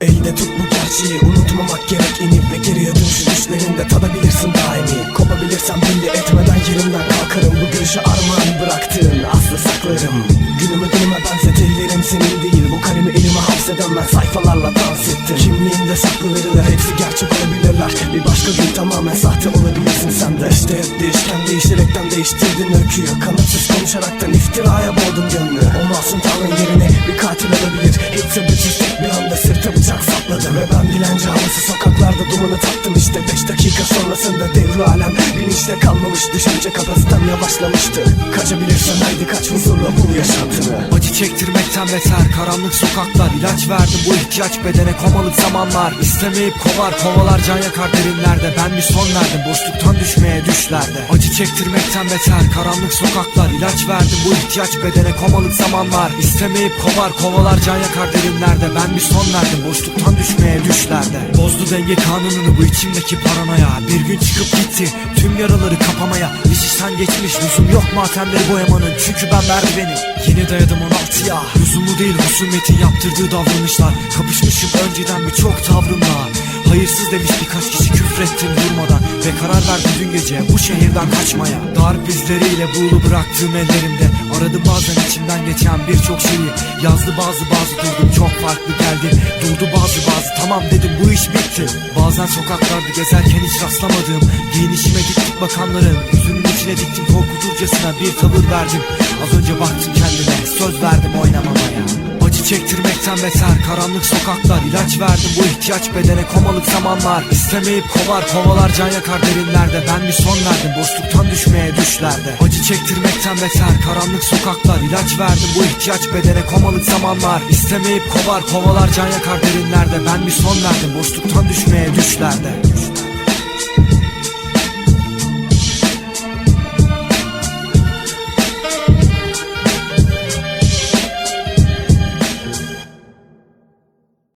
de tut bu gerçeği Unutmamak gerek. İnip ve geriye dönüşü düşlerinde tadabilirsin daimi. Kopabilirsem belli etmeden yerimden kalkarım. Bu gülüşü armağan bıraktığın aslı saklarım. Günümü günüme benzet ellerim senin değil. Bu kalemi elime hapseden ben sayfalarla dans ettim. Kimliğimde saklı veriler hepsi gerçek olabilirler. Bir başka gün tamamen sahte olabilirsin sen de. İşte hep değişken değiştirekten değiştirdin öyküyü. Kanıtsız konuşaraktan iftiraya boğdun gönlü. O masum tavrın yerine dilenci havası sokaklarda dumanı tattım işte. Beş dakika sonrasında devri alem bilinçte kalmamış. Düşünce kapasitem yavaşlamıştı. Kaçabilirsen haydi kaç huzurla bul yaşantını çektirmekten beter. Karanlık sokaklar ilaç verdim. Bu ihtiyaç bedene komalık zamanlar. İstemeyip kovar kovalar can yakar derinlerde. Ben bir son verdim boşluktan düşmeye düşlerde. Acı çektirmekten beter. Karanlık sokaklar ilaç verdim. Bu ihtiyaç bedene komalık zamanlar. İstemeyip kovar kovalar can yakar derinlerde. Ben bir son verdim boşluktan düşmeye düşlerde. Bozdu denge kanununu bu içimdeki paranoya. Bir gün çıkıp gitti tüm yaraları kapamaya. İş işten geçmiş lüzum yok matemleri boyamanın. Çünkü ben merdiveni Yine dayadım 16'ya Lüzumu değil husumetin yaptırdığı davranışlar. Kapışmışım önceden birçok tavrımla. Hayırsız demiş birkaç kişi küfrettim durmadan. Ve karar verdim dün gece bu şehirden kaçmaya. Darp izleriyle buğulu bıraktığım ellerimde. Aradım bazen içimden geçen birçok şeyi. Yazdı bazı bazı durdum çok farklı geldi. Durdu bazı bazı tamam dedim bu iş bitti. Bazen sokaklarda gezerken hiç rastlamadığım Giyinişime diktik bakanların. Yüzünün içine diktim korkuturcasına bir tavır verdim. Az önce baktım kendime söz verdim oynamamaya. Acı çektirmekten beter Karanlık sokaklar. İlaç verdim Bu ihtiyaç bedene komalık zamanlar. İstemeyip kovar kovalar can yakar derinlerde. Ben bir son verdim boşluktan düşmeye düşlerde. Acı çektirmekten beter Karanlık sokaklar. İlaç verdim Bu ihtiyaç bedene komalık zamanlar. İstemeyip kovar kovalar can yakar derinlerde. Ben bir son verdim boşluktan düşmeye düşlerde